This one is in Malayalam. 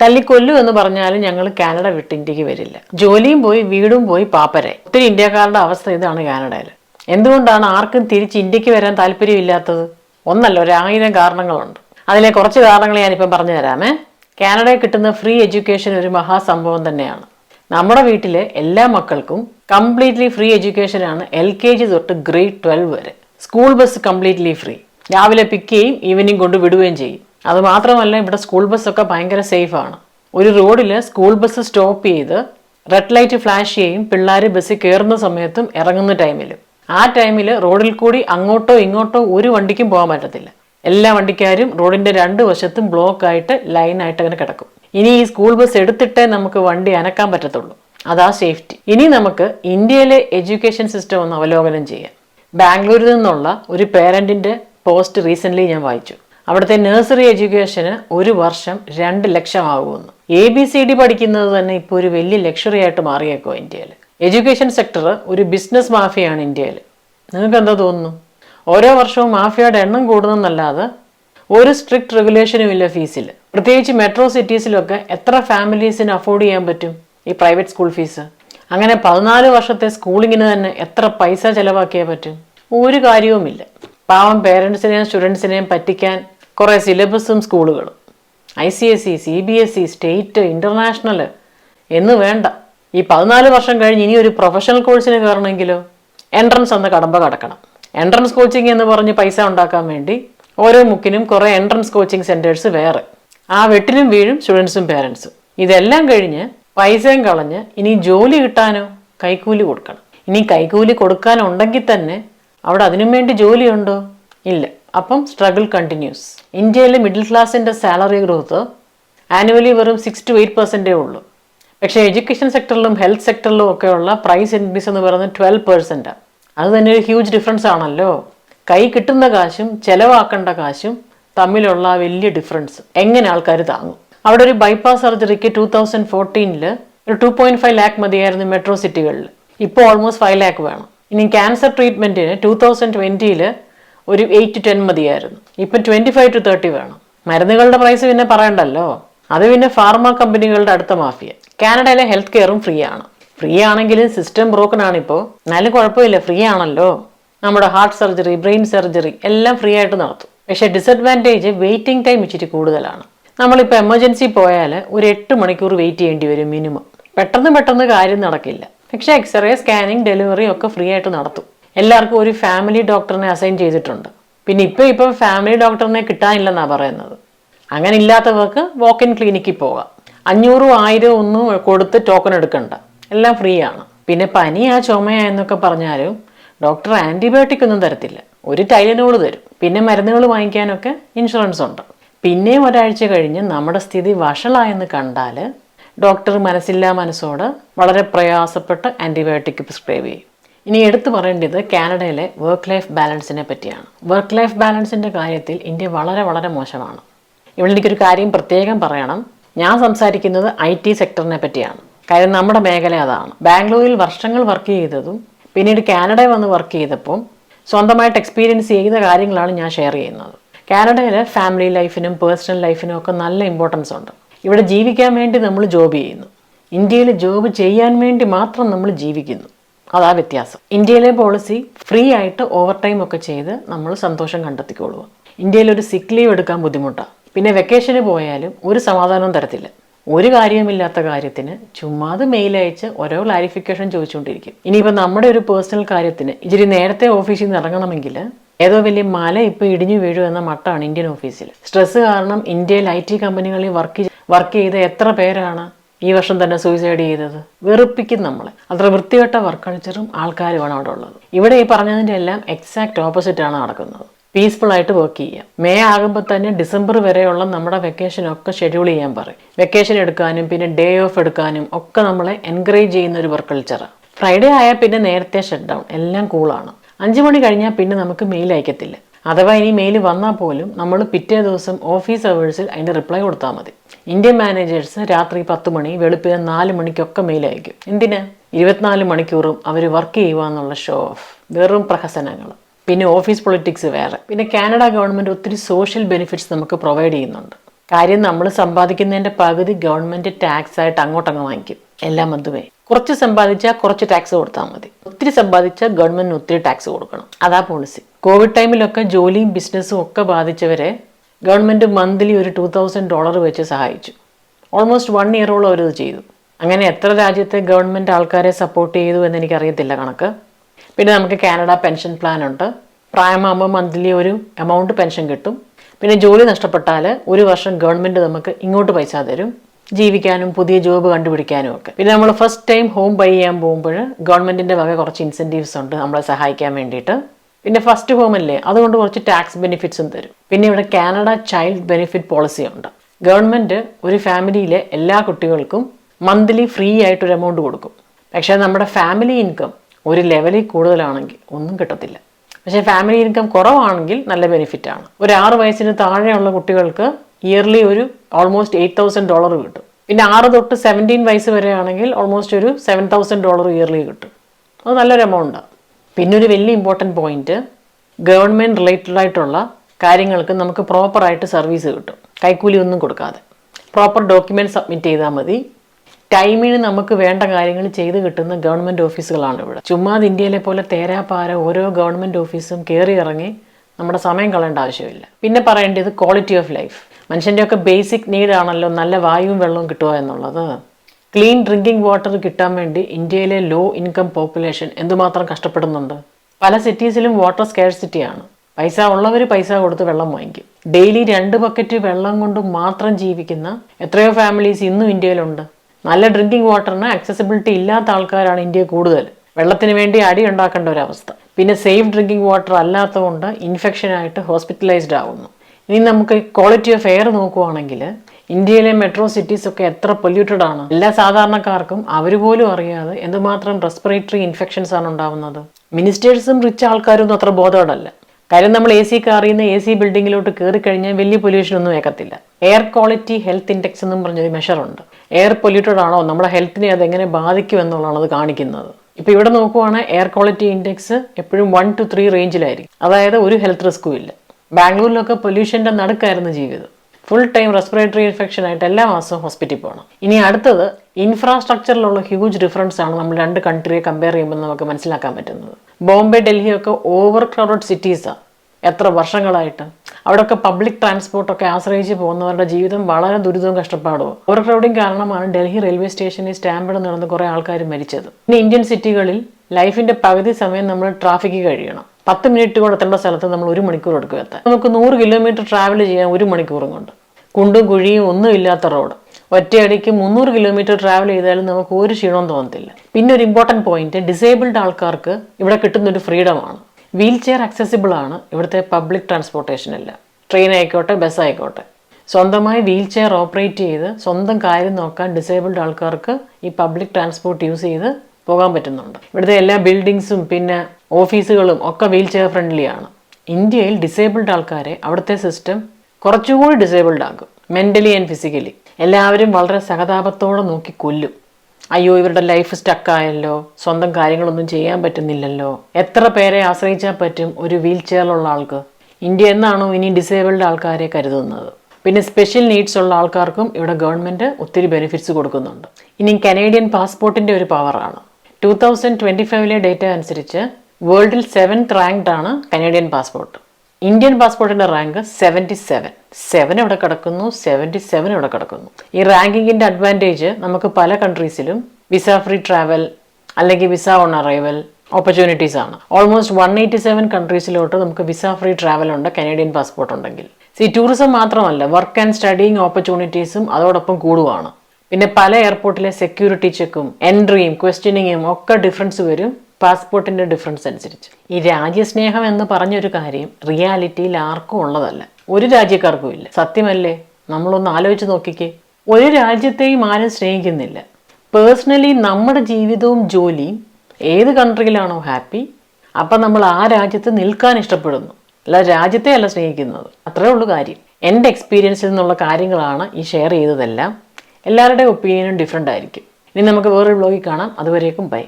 തല്ലിക്കൊല്ലു എന്ന് പറഞ്ഞാലും ഞങ്ങൾ കാനഡ വിട്ട് ഇന്ത്യയ്ക്ക് വരില്ല. ജോലിയും പോയി വീടും പോയി പാപ്പരെ ഒത്തിരി ഇന്ത്യക്കാരുടെ അവസ്ഥ ഇതാണ് കാനഡയിൽ. എന്തുകൊണ്ടാണ് ആർക്കും തിരിച്ച് ഇന്ത്യയ്ക്ക് വരാൻ താല്പര്യമില്ലാത്തത്? ഒന്നല്ല ഒരായിരം കാരണങ്ങളുണ്ട്. അതിലെ കുറച്ച് കാരണങ്ങൾ ഞാനിപ്പം പറഞ്ഞു തരാമേ കാനഡയിൽ കിട്ടുന്ന ഫ്രീ എഡ്യൂക്കേഷൻ ഒരു മഹാസംഭവം തന്നെയാണ്. നമ്മുടെ വീട്ടിലെ എല്ലാ മക്കൾക്കും കംപ്ലീറ്റ്ലി ഫ്രീ എഡ്യൂക്കേഷനാണ് എൽ കെ ജി തൊട്ട് ഗ്രേഡ് ട്വൽവ് വരെ. School bus completely free. രാവിലെ പിക്ക് ചെയ്യും ഈവനിങ് കൊണ്ട് വിടുകയും ചെയ്യും. അത് മാത്രമല്ല ഇവിടെ സ്കൂൾ ബസ്സൊക്കെ ഭയങ്കര സേഫാണ് ഒരു റോഡിൽ സ്കൂൾ ബസ് സ്റ്റോപ്പ് ചെയ്ത് റെഡ് ലൈറ്റ് ഫ്ലാഷ് ചെയ്യും പിള്ളേർ ബസ്സിൽ കയറുന്ന സമയത്തും ഇറങ്ങുന്ന ടൈമിലും ആ ടൈമിൽ റോഡിൽ കൂടി അങ്ങോട്ടോ ഇങ്ങോട്ടോ ഒരു വണ്ടിക്കും പോകാൻ പറ്റത്തില്ല. എല്ലാ വണ്ടിക്കാരും റോഡിന്റെ രണ്ട് വശത്തും ബ്ലോക്ക് ആയിട്ട് ലൈനായിട്ട് അങ്ങനെ കിടക്കും. ഇനി ഈ സ്കൂൾ ബസ് എടുത്തിട്ടേ നമുക്ക് വണ്ടി അനക്കാൻ പറ്റത്തുള്ളൂ. അതാ സേഫ്റ്റി ഇനി നമുക്ക് ഇന്ത്യയിലെ എഡ്യൂക്കേഷൻ സിസ്റ്റം ഒന്ന് അവലോകനം ചെയ്യാം. ബാംഗ്ലൂരിൽ നിന്നുള്ള ഒരു പേരന്റിന്റെ പോസ്റ്റ് റീസെന്റ്ലി ഞാൻ വായിച്ചു. അവിടുത്തെ നഴ്സറി എഡ്യൂക്കേഷന് ഒരു വർഷം രണ്ട് ലക്ഷം ആകുമെന്ന് എ ബി സി ഡി പഠിക്കുന്നത് തന്നെ ഇപ്പോൾ ഒരു വലിയ ലക്ഷറി ആയിട്ട് മാറിയേക്കോ ഇന്ത്യയിൽ എഡ്യൂക്കേഷൻ സെക്ടർ ഒരു ബിസിനസ് മാഫിയാണ് ഇന്ത്യയിൽ നിങ്ങൾക്ക് എന്താ തോന്നുന്നു? ഓരോ വർഷവും മാഫിയയുടെ എണ്ണം കൂടുന്നതല്ലാതെ ഒരു സ്ട്രിക്റ്റ് റെഗുലേഷനും ഇല്ല ഫീസിൽ പ്രത്യേകിച്ച് മെട്രോ സിറ്റീസിലൊക്കെ എത്ര ഫാമിലീസിന് അഫോർഡ് ചെയ്യാൻ പറ്റും ഈ പ്രൈവറ്റ് സ്കൂൾ ഫീസ് അങ്ങനെ പതിനാല് വർഷത്തെ സ്കൂളിങ്ങിന് തന്നെ എത്ര പൈസ ചെലവാക്കിയാൽ പറ്റും? ഒരു കാര്യവുമില്ല. പാവം പേരൻസിനെയും സ്റ്റുഡൻസിനെയും പറ്റിക്കാൻ കുറേ സിലബസും സ്കൂളുകളും. I C S C C B S state international എന്ന് വേണ്ട. ഈ പതിനാല് വർഷം കഴിഞ്ഞ് ഇനി ഒരു പ്രൊഫഷണൽ കോഴ്സിന് കയറണമെങ്കിലോ? എൻട്രൻസ് എന്ന കടമ്പ കടക്കണം. എൻട്രൻസ് കോച്ചിങ് എന്ന് പറഞ്ഞ് പൈസ ഉണ്ടാക്കാൻ വേണ്ടി ഓരോ മുക്കിനും കുറേ എൻട്രൻസ് കോച്ചിങ് സെന്റേഴ്സ് വേറെ. ആ വെട്ടിലും വീഴും സ്റ്റുഡൻസും പേരൻസും. ഇതെല്ലാം കഴിഞ്ഞ് പൈസയും കളഞ്ഞ് ഇനി ജോലി കിട്ടാനോ? കൈക്കൂലി കൊടുക്കണം. ഇനി കൈക്കൂലി കൊടുക്കാനുണ്ടെങ്കിൽ തന്നെ അവിടെ അതിനും വേണ്ടി ജോലിയുണ്ടോ? ഇല്ല. അപ്പം സ്ട്രഗിൾ കണ്ടിന്യൂസ് ഇന്ത്യയിലെ മിഡിൽ ക്ലാസിന്റെ സാലറി ഗ്രോത്ത് ആനുവലി വെറും സിക്സ് ടു എയ്റ്റ് പെർസെന്റേ ഉള്ളൂ. പക്ഷേ എഡ്യൂക്കേഷൻ സെക്ടറിലും ഹെൽത്ത് സെക്ടറിലും ഒക്കെയുള്ള പ്രൈസ് ഇൻക്രീസ് എന്ന് പറയുന്നത് ട്വൽവ് പെർസെന്റാണ് അത് തന്നെ ഒരു ഹ്യൂജ് ഡിഫറൻസ് ആണല്ലോ. കൈ കിട്ടുന്ന കാശും ചെലവാക്കേണ്ട കാശും തമ്മിലുള്ള വലിയ ഡിഫറൻസ് എങ്ങനെ ആൾക്കാർ താങ്ങും? അവിടെ ഒരു ബൈപ്പാസ് സർജറിക്ക് ടൂ തൗസൻഡ് ഫോർട്ടീനിൽ ഒരു ടു പോയിന്റ് ഫൈവ് ലാക്ക് മതിയായിരുന്നു മെട്രോ സിറ്റികളിൽ ഇപ്പോൾ ഓൾമോസ്റ്റ് ഫൈവ് ലാക്ക് വേണം. ഇനി ക്യാൻസർ ട്രീറ്റ്മെന്റിന് ടൂ തൗസൻഡ് ട്വന്റിയിൽ ഒരു എയ്റ്റ് ടെൻ മതിയായിരുന്നു. ഇപ്പം ട്വന്റി ഫൈവ് ടു തേർട്ടി വേണം. മരുന്നുകളുടെ പ്രൈസ് പിന്നെ പറയണ്ടല്ലോ? അത് പിന്നെ ഫാർമ കമ്പനികളുടെ അടുത്ത മാഫിയ. കാനഡയിലെ ഹെൽത്ത് കെയറും ഫ്രീ ആണ്. ഫ്രീ ആണെങ്കിലും സിസ്റ്റം ബ്രോക്കൺ ആണിപ്പോൾ എന്നാലും കുഴപ്പമില്ല ഫ്രീ ആണല്ലോ. നമ്മുടെ ഹാർട്ട് സർജറി ബ്രെയിൻ സർജറി എല്ലാം ഫ്രീ ആയിട്ട് നടത്തും. പക്ഷേ ഡിസഡ്വാന്റേജ് വെയിറ്റിംഗ് ടൈം ഇച്ചിരി കൂടുതലാണ്. നമ്മളിപ്പോൾ എമർജൻസി പോയാൽ ഒരു എട്ട് മണിക്കൂർ വെയിറ്റ് ചെയ്യേണ്ടി വരും മിനിമം പെട്ടെന്ന് പെട്ടെന്ന് കാര്യം നടക്കില്ല. പക്ഷേ എക്സ്റേ സ്കാനിങ് ഡെലിവറി ഒക്കെ ഫ്രീ ആയിട്ട് നടത്തും. എല്ലാവർക്കും ഒരു ഫാമിലി ഡോക്ടറിനെ അസൈൻ ചെയ്തിട്ടുണ്ട്. പിന്നെ ഇപ്പോൾ ഇപ്പം ഫാമിലി ഡോക്ടറിനെ കിട്ടാനില്ലെന്നാണ് പറയുന്നത്. അങ്ങനെ ഇല്ലാത്തവർക്ക് വോക്ക് ഇൻ ക്ലിനിക്കിൽ പോകാം. അഞ്ഞൂറും ആയിരവും ഒന്നും കൊടുത്ത് ടോക്കൺ എടുക്കണ്ട. എല്ലാം ഫ്രീ ആണ്. പിന്നെ പനിയാ ചുമയാ എന്നൊക്കെ പറഞ്ഞാലും ഡോക്ടർ ആന്റിബയോട്ടിക് ഒന്നും തരത്തില്ല. ഒരു ടൈലിനോട് തരും. പിന്നെ മരുന്നുകൾ വാങ്ങിക്കാനൊക്കെ ഇൻഷുറൻസ് ഉണ്ട്. പിന്നെ ഒരാഴ്ച കഴിഞ്ഞ് നമ്മുടെ സ്ഥിതി വഷളായെന്ന് കണ്ടാൽ ഡോക്ടർ മനസ്സില്ലാ മനസ്സോട് വളരെ പ്രയാസപ്പെട്ട് ആന്റിബയോട്ടിക് പ്രിസ്ക്രൈബ് ചെയ്യും. ഇനി എടുത്തു പറയേണ്ടത് കാനഡയിലെ വർക്ക് ലൈഫ് ബാലൻസിനെ പറ്റിയാണ്. വർക്ക് ലൈഫ് ബാലൻസിന്റെ കാര്യത്തിൽ ഇന്ത്യ വളരെ വളരെ മോശമാണ്. ഇവിടെ എനിക്കൊരു കാര്യം പ്രത്യേകം പറയണം. ഞാൻ സംസാരിക്കുന്നത് ഐ ടി സെക്ടറിനെ പറ്റിയാണ്. കാര്യം നമ്മുടെ മേഖല അതാണ്. ബാംഗ്ലൂരിൽ വർഷങ്ങൾ വർക്ക് ചെയ്തതും പിന്നീട് കാനഡ വന്ന് വർക്ക് ചെയ്തപ്പോൾ സ്വന്തമായിട്ട് എക്സ്പീരിയൻസ് ചെയ്ത കാര്യങ്ങളാണ് ഞാൻ ഷെയർ ചെയ്യുന്നത്. കാനഡയിൽ ഫാമിലി ലൈഫിനും പേഴ്സണൽ ലൈഫിനും ഒക്കെ നല്ല ഇമ്പോർട്ടൻസ് ഉണ്ട്. ഇവിടെ ജീവിക്കാൻ വേണ്ടി നമ്മൾ ജോബ് ചെയ്യുന്നു. ഇന്ത്യയിൽ ജോബ് ചെയ്യാൻ വേണ്ടി മാത്രം നമ്മൾ ജീവിക്കുന്നു. അതാ വ്യത്യാസം. ഇന്ത്യയിലെ പോളിസി ഫ്രീ ആയിട്ട് ഓവർ ടൈം ഒക്കെ ചെയ്ത് നമ്മൾ സന്തോഷം കണ്ടെത്തിക്കോളുക. ഇന്ത്യയിൽ ഒരു സിക്ക് ലീവ് എടുക്കാൻ ബുദ്ധിമുട്ടാണ് പിന്നെ വെക്കേഷന് പോയാലും ഒരു സമാധാനവും തരത്തില്ല. ഒരു കാര്യവുമില്ലാത്ത കാര്യത്തിന് ചുമ്മാതെ മെയിൽ അയച്ച് ഓരോ ക്ലാരിഫിക്കേഷൻ ചോദിച്ചുകൊണ്ടിരിക്കും. ഇനിയിപ്പോൾ നമ്മുടെ ഒരു പേഴ്സണൽ കാര്യത്തിന് ഇച്ചിരി നേരത്തെ ഓഫീസിൽ നിന്ന് ഇറങ്ങണമെങ്കിൽ ഏതോ വലിയ മല ഇപ്പോൾ ഇടിഞ്ഞു വീഴും എന്ന മട്ടാണ് ഇന്ത്യൻ ഓഫീസിൽ സ്ട്രെസ് കാരണം ഇന്ത്യയിൽ ഐ ടി കമ്പനികളിൽ വർക്ക് വർക്ക് ചെയ്ത എത്ര പേരാണ്? ഈ വർഷം തന്നെ സൂയിസൈഡ് ചെയ്തത്. വെറുപ്പിക്കും നമ്മളെ. അത്ര വൃത്തികെട്ട വർക്ക് കൾച്ചറും ആൾക്കാരുമാണ് അവിടെ ഉള്ളത്. ഇവിടെ ഈ പറഞ്ഞതിന്റെ എല്ലാം എക്സാക്ട് ഓപ്പോസിറ്റ് ആണ് നടക്കുന്നത്. പീസ്ഫുൾ ആയിട്ട് വർക്ക് ചെയ്യാം മേ ആകുമ്പോൾ തന്നെ ഡിസംബർ വരെയുള്ള നമ്മുടെ വെക്കേഷൻ ഒക്കെ ഷെഡ്യൂൾ ചെയ്യാൻ പറയും. വെക്കേഷൻ എടുക്കാനും പിന്നെ ഡേ ഓഫ് എടുക്കാനും ഒക്കെ നമ്മളെ എൻകറേജ് ചെയ്യുന്ന ഒരു വർക്ക് കൾച്ചറാണ് ഫ്രൈഡേ ആയാൽ പിന്നെ നേരത്തെ ഷട്ട് ഡൗൺ എല്ലാം കൂളാണ് അഞ്ച് മണി കഴിഞ്ഞാൽ പിന്നെ നമുക്ക് മെയിൽ അയക്കത്തില്ല. അഥവാ ഇനി മെയിൽ വന്നാൽ പോലും നമ്മൾ പിറ്റേ ദിവസം ഓഫീസ് അവേഴ്സിൽ അതിന്റെ റിപ്ലൈ കൊടുത്താൽ മതി. ഇന്ത്യൻ മാനേജേഴ്സ് രാത്രി പത്ത് മണി വെളുപ്പിന് നാല് മണിക്കൊക്കെ മെയിൽ അയക്കും. എന്തിന്? ഇരുപത്തിനാല് മണിക്കൂറും അവർ വർക്ക് ചെയ്യുക എന്നുള്ള ഷോ ഓഫ് വെറും പ്രഹസനങ്ങൾ. പിന്നെ ഓഫീസ് പൊളിറ്റിക്സ് വേറെ. പിന്നെ കാനഡ ഗവൺമെന്റ് ഒത്തിരി സോഷ്യൽ ബെനിഫിറ്റ്സ് നമുക്ക് പ്രൊവൈഡ് ചെയ്യുന്നുണ്ട്. കാര്യം നമ്മൾ സമ്പാദിക്കുന്നതിന്റെ പകുതി ഗവൺമെന്റ് ടാക്സ് ആയിട്ട് അങ്ങോട്ടങ്ങ് വാങ്ങിക്കും. എല്ലാ മന്തുമേ കുറച്ച് സമ്പാദിച്ചാൽ കുറച്ച് ടാക്സ് കൊടുത്താൽ മതി. ഒത്തിരി സമ്പാദിച്ചാൽ ഗവൺമെന്റ് ഒത്തിരി ടാക്സ് കൊടുക്കണം. അതാ പോളിസി കോവിഡ് ടൈമിലൊക്കെ ജോലിയും ബിസിനസ്സും ഒക്കെ ബാധിച്ചവരെ ഗവൺമെന്റ് മന്ത്ലി ഒരു ടു തൗസൻഡ് ഡോളർ വെച്ച് സഹായിച്ചു. ഓൾമോസ്റ്റ് വൺ ഇയറോളം അവരത് ചെയ്തു. അങ്ങനെ എത്ര രാജ്യത്തെ ഗവൺമെന്റ് ആൾക്കാരെ സപ്പോർട്ട് ചെയ്തു എന്ന് എനിക്കറിയത്തില്ല കണക്ക്. പിന്നെ നമുക്ക് കാനഡ പെൻഷൻ പ്ലാൻ ഉണ്ട്. പ്രായമാകുമ്പോൾ മന്ത്ലി ഒരു എമൗണ്ട് പെൻഷൻ കിട്ടും. പിന്നെ ജോലി നഷ്ടപ്പെട്ടാൽ ഒരു വർഷം ഗവൺമെന്റ് നമുക്ക് ഇങ്ങോട്ട് പൈസ തരും. ജീവിക്കാനും പുതിയ ജോബ് കണ്ടുപിടിക്കാനും ഒക്കെ. പിന്നെ നമ്മൾ ഫസ്റ്റ് ടൈം ഹോം ബൈ ചെയ്യാൻ പോകുമ്പോൾ ഗവൺമെന്റിന്റെ വക കുറച്ച് ഇൻസെന്റീവ്സ് ഉണ്ട് നമ്മളെ സഹായിക്കാൻ വേണ്ടിയിട്ട്. പിന്നെ ഫസ്റ്റ് ഹോം അല്ലേ അതുകൊണ്ട് കുറച്ച് ടാക്സ് ബെനിഫിറ്റ്സും തരും. പിന്നെ ഇവിടെ കാനഡ ചൈൽഡ് ബെനിഫിറ്റ് പോളിസി ഉണ്ട്. ഗവൺമെന്റ് ഒരു ഫാമിലിയിലെ എല്ലാ കുട്ടികൾക്കും മന്ത്ലി ഫ്രീ ആയിട്ട് ഒരു എമൗണ്ട് കൊടുക്കും. പക്ഷേ നമ്മുടെ ഫാമിലി ഇൻകം ഒരു ലെവലിൽ കൂടുതലാണെങ്കിൽ ഒന്നും കിട്ടത്തില്ല. പക്ഷേ ഫാമിലി ഇൻകം കുറവാണെങ്കിൽ നല്ല ബെനിഫിറ്റ് ആണ്. ഒരു ആറ് വയസ്സിന് താഴെയുള്ള കുട്ടികൾക്ക് ഇയർലി ഒരു ഓൾമോസ്റ്റ് എയ്റ്റ് തൗസൻഡ് ഡോളർ കിട്ടും. പിന്നെ ആറ് തൊട്ട് സെവന്റീൻ വയസ്സ് വരെ ആണെങ്കിൽ ഓൾമോസ്റ്റ് ഒരു സെവൻ തൗസൻഡ് ഡോളർ ഇയർലി കിട്ടും. അത് നല്ലൊരു എമൗണ്ടാണ് പിന്നെ ഒരു വലിയ ഇമ്പോർട്ടന്റ് പോയിന്റ് ഗവൺമെന്റ് റിലേറ്റഡ് ആയിട്ടുള്ള കാര്യങ്ങൾക്ക് നമുക്ക് പ്രോപ്പറായിട്ട് സർവീസ് കിട്ടും. കൈക്കൂലി ഒന്നും കൊടുക്കാതെ. പ്രോപ്പർ ഡോക്യുമെന്റ് സബ്മിറ്റ് ചെയ്താൽ മതി. ടൈമിന് നമുക്ക് വേണ്ട കാര്യങ്ങൾ ചെയ്ത് കിട്ടുന്ന ഗവൺമെന്റ് ഓഫീസുകളാണ് ഇവിടെ. ചുമ്മാ ഇന്ത്യയിലെ പോലെ തേരാപ്പാര ഓരോ ഗവൺമെന്റ് ഓഫീസും കയറി ഇറങ്ങി നമ്മുടെ സമയം കളയേണ്ട ആവശ്യമില്ല. പിന്നെ പറയേണ്ടത് ക്വാളിറ്റി ഓഫ് ലൈഫ് മനുഷ്യന്റെയൊക്കെ ബേസിക് നീഡാണല്ലോ നല്ല വായുവും വെള്ളവും കിട്ടുക എന്നുള്ളത്. ക്ലീൻ ഡ്രിങ്കിംഗ് വാട്ടർ കിട്ടാൻ വേണ്ടി ഇന്ത്യയിലെ ലോ ഇൻകം പോപ്പുലേഷൻ എന്തുമാത്രം കഷ്ടപ്പെടുന്നുണ്ട്? പല സിറ്റീസിലും വാട്ടർ സ്കേഴ്സിറ്റിയാണ് പൈസ ഉള്ളവർ പൈസ കൊടുത്ത് വെള്ളം വാങ്ങിക്കും. ഡെയിലി രണ്ട് ബക്കറ്റ് വെള്ളം കൊണ്ട് മാത്രം ജീവിക്കുന്ന എത്രയോ ഫാമിലീസ് ഇന്നും ഇന്ത്യയിലുണ്ട്. നല്ല ഡ്രിങ്കിങ് വാട്ടറിന് അക്സസിബിലിറ്റി ഇല്ലാത്ത ആൾക്കാരാണ് ഇന്ത്യ കൂടുതൽ. വെള്ളത്തിന് വേണ്ടി അടി ഉണ്ടാക്കേണ്ട ഒരവസ്ഥ പിന്നെ സേഫ് ഡ്രിങ്കിങ് വാട്ടർ അല്ലാത്തതുകൊണ്ട് ഇൻഫെക്ഷനായിട്ട് ഹോസ്പിറ്റലൈസ്ഡ് ആവുന്നു. ഇനി നമുക്ക് ക്വാളിറ്റി ഓഫ് എയർ നോക്കുവാണെങ്കിൽ ഇന്ത്യയിലെ മെട്രോ സിറ്റീസ് ഒക്കെ എത്ര പൊല്യൂട്ടഡ് ആണ്? എല്ലാ സാധാരണക്കാർക്കും അവർ പോലും അറിയാതെ എന്തുമാത്രം റെസ്പിറേറ്ററി ഇൻഫെക്ഷൻസ് ആണ് ഉണ്ടാവുന്നത്. മിനിസ്റ്റേഴ്സും റിച്ച് ആൾക്കാരും ഒന്നും അത്ര ബോധവടല്ല. കാര്യം നമ്മൾ എ സി കാറിൽ നിന്ന് എ സി ബിൽഡിങ്ങിലോട്ട് കയറി കഴിഞ്ഞാൽ വലിയ പൊല്യൂഷൻ ഒന്നും ഏക്കത്തില്ല എയർ ക്വാളിറ്റി ഹെൽത്ത് ഇൻഡെക്സ് എന്നും പറഞ്ഞൊരു മെഷറുണ്ട് എയർ പൊല്യൂട്ടഡ് ആണോ? നമ്മുടെ ഹെൽത്തിനെ അത് എങ്ങനെ ബാധിക്കും എന്നുള്ളതാണ് അത് കാണിക്കുന്നത്. ഇപ്പൊ ഇവിടെ നോക്കുവാണെങ്കിൽ എയർ ക്വാളിറ്റി ഇൻഡെക്സ് എപ്പോഴും വൺ ടു ത്രീ റേഞ്ചിലായിരിക്കും അതായത് ഒരു ഹെൽത്ത് റിസ്ക്കും ഇല്ല. ബാംഗ്ലൂരിലൊക്കെ പൊല്യൂഷന്റെ നടുക്കായിരുന്നു ജീവിതം. ഫുൾ ടൈം റെസ്പിറേറ്ററി ഇൻഫെക്ഷൻ ആയിട്ട് എല്ലാ മാസവും ഹോസ്പിറ്റലിൽ പോകണം ഇനി അടുത്തത് ഇൻഫ്രാസ്ട്രക്ചറിലുള്ള ഹ്യൂജ് ഡിഫറൻസ് ആണ് നമ്മൾ രണ്ട് കൺട്രിയെ കമ്പയർ ചെയ്യുമ്പോൾ നമുക്ക് മനസ്സിലാക്കാൻ പറ്റുന്നത്. ബോംബെ ഡൽഹിയൊക്കെ ഓവർ ക്രൗഡഡ് സിറ്റീസാണ് എത്ര വർഷങ്ങളായിട്ട്? അവിടെയൊക്കെ പബ്ലിക് ട്രാൻസ്പോർട്ടൊക്കെ ആശ്രയിച്ച് പോകുന്നവരുടെ ജീവിതം വളരെ ദുരിതവും കഷ്ടപ്പാടും ഓവർ ക്രൗഡിങ് കാരണമാണ് ഡൽഹി റെയിൽവേ സ്റ്റേഷനിൽ സ്റ്റാമ്പിൽ നടന്ന് കുറേ ആൾക്കാർ മരിച്ചത്. ഇനി ഇന്ത്യൻ സിറ്റികളിൽ ലൈഫിന്റെ പകുതി സമയം നമ്മൾ ട്രാഫിക്കിൽ കഴിയണം. പത്ത് മിനിറ്റ് കൊണ്ട് എത്തേണ്ട സ്ഥലത്ത് നമ്മൾ ഒരു മണിക്കൂർ എടുക്കും എത്താൻ. നമുക്ക് നൂറ് കിലോമീറ്റർ ട്രാവൽ ചെയ്യാൻ ഒരു മണിക്കൂറും കൊണ്ട്. കുണ്ടും കുഴിയും ഒന്നും ഇല്ലാത്ത റോഡ് ഒറ്റയടിക്ക് മുന്നൂറ് കിലോമീറ്റർ ട്രാവൽ ചെയ്താലും നമുക്ക് ഒരു ക്ഷീണവും തോന്നത്തില്ല. പിന്നെ ഒരു ഇമ്പോർട്ടന്റ് പോയിന്റ് ഡിസേബിൾഡ് ആൾക്കാർക്ക് ഇവിടെ കിട്ടുന്ന ഒരു ഫ്രീഡമാണ് വീൽ ചെയർ അക്സസിബിൾ ആണ്. ഇവിടുത്തെ പബ്ലിക് ട്രാൻസ്പോർട്ടേഷൻ എല്ലാം. ട്രെയിൻ ആയിക്കോട്ടെ ബസ് ആയിക്കോട്ടെ. സ്വന്തമായി വീൽ ചെയർ ഓപ്പറേറ്റ് ചെയ്ത് സ്വന്തം കാര്യം നോക്കാൻ ഡിസേബിൾഡ് ആൾക്കാർക്ക് ഈ പബ്ലിക് ട്രാൻസ്പോർട്ട് യൂസ് ചെയ്ത് പോകാൻ പറ്റുന്നുണ്ട്. ഇവിടുത്തെ എല്ലാ ബിൽഡിങ്സും പിന്നെ ഓഫീസുകളും ഒക്കെ വീൽ ചെയർ ഫ്രണ്ട്ലിയാണ് ഇന്ത്യയിൽ ഡിസേബിൾഡ് ആൾക്കാരെ അവിടുത്തെ സിസ്റ്റം കുറച്ചുകൂടി ഡിസേബിൾഡ് ആകും മെന്റലി ആൻഡ് ഫിസിക്കലി എല്ലാവരും വളരെ സഹതാപത്തോടെ നോക്കി കൊല്ലും. അയ്യോ ഇവരുടെ ലൈഫ് സ്റ്റക്കായല്ലോ സ്വന്തം കാര്യങ്ങളൊന്നും ചെയ്യാൻ പറ്റുന്നില്ലല്ലോ. എത്ര പേരെ ആശ്രയിച്ചാൽ പറ്റും ഒരു വീൽ ചെയറിലുള്ള ആൾക്ക്? ഇന്ത്യ എന്നാണോ ഇനി ഡിസേബിൾഡ് ആൾക്കാരെ കരുതുന്നത്? പിന്നെ സ്പെഷ്യൽ നീഡ്സ് ഉള്ള ആൾക്കാർക്കും ഇവിടെ ഗവൺമെന്റ് ഒത്തിരി ബെനിഫിറ്റ്സ് കൊടുക്കുന്നുണ്ട്. ഇനി കനേഡിയൻ പാസ്പോർട്ടിന്റെ ഒരു പവറാണ് ടൂ തൗസൻഡ് ട്വന്റി ഫൈവിലെ ഡേറ്റ അനുസരിച്ച് വേൾഡിൽ സെവൻത് റാങ്ക്ഡ് ആണ് കനേഡിയൻ പാസ്പോർട്ട് ഇന്ത്യൻ പാസ്പോർട്ടിന്റെ റാങ്ക് സെവന്റി സെവൻ സെവൻ ഇവിടെ കിടക്കുന്നു? സെവന്റി സെവൻ ഇവിടെ കിടക്കുന്നു? ഈ റാങ്കിങ്ങിന്റെ അഡ്വാന്റേജ് നമുക്ക് പല കൺട്രീസിലും വിസ ഫ്രീ ട്രാവൽ അല്ലെങ്കിൽ വിസ ഓൺ അറൈവൽ ഓപ്പർച്യൂണിറ്റീസ് ആണ്. ഓൾമോസ്റ്റ് വൺ എയ്റ്റി സെവൻ കൺട്രീസിലോട്ട് നമുക്ക് വിസ ഫ്രീ ട്രാവൽ ഉണ്ട് കനേഡിയൻ പാസ്പോർട്ട് ഉണ്ടെങ്കിൽ. ഈ ടൂറിസം മാത്രമല്ല വർക്ക് ആൻഡ് സ്റ്റഡിങ് ഓപ്പർച്യൂണിറ്റീസും അതോടൊപ്പം കൂടുവാണ്. പിന്നെ പല എയർപോർട്ടിലെ സെക്യൂരിറ്റി ചെക്കും എൻട്രിയും ക്വസ്റ്റ്യനിങ്ങും ഒക്കെ ഡിഫറൻസ് വരും. പാസ്പോർട്ടിന്റെ ഡിഫറൻസ് അനുസരിച്ച്. ഈ രാജ്യസ്നേഹം എന്ന് പറഞ്ഞൊരു കാര്യം റിയാലിറ്റിയിൽ ആർക്കും ഉള്ളതല്ല. ഒരു രാജ്യക്കാർക്കും ഇല്ല. സത്യമല്ലേ? നമ്മളൊന്ന് ആലോചിച്ച് നോക്കിക്കേ. ഒരു രാജ്യത്തെയും ആരും സ്നേഹിക്കുന്നില്ല. പേഴ്സണലി നമ്മുടെ ജീവിതവും ജോലിയും ഏത് കൺട്രിയിലാണോ ഹാപ്പി അപ്പം നമ്മൾ ആ രാജ്യത്ത് നിൽക്കാൻ ഇഷ്ടപ്പെടുന്നു. അല്ല രാജ്യത്തെ അല്ല സ്നേഹിക്കുന്നത്. അത്രേ ഉള്ളൂ കാര്യം. എന്റെ എക്സ്പീരിയൻസിൽ നിന്നുള്ള കാര്യങ്ങളാണ് ഈ ഷെയർ ചെയ്തതെല്ലാം. എല്ലാവരുടെയും ഒപ്പീനിയനും ഡിഫറെന്റ് ആയിരിക്കും. ഇനി നമുക്ക് വേറൊരു ബ്ലോഗിൽ കാണാം. അതുവരേക്കും ബൈ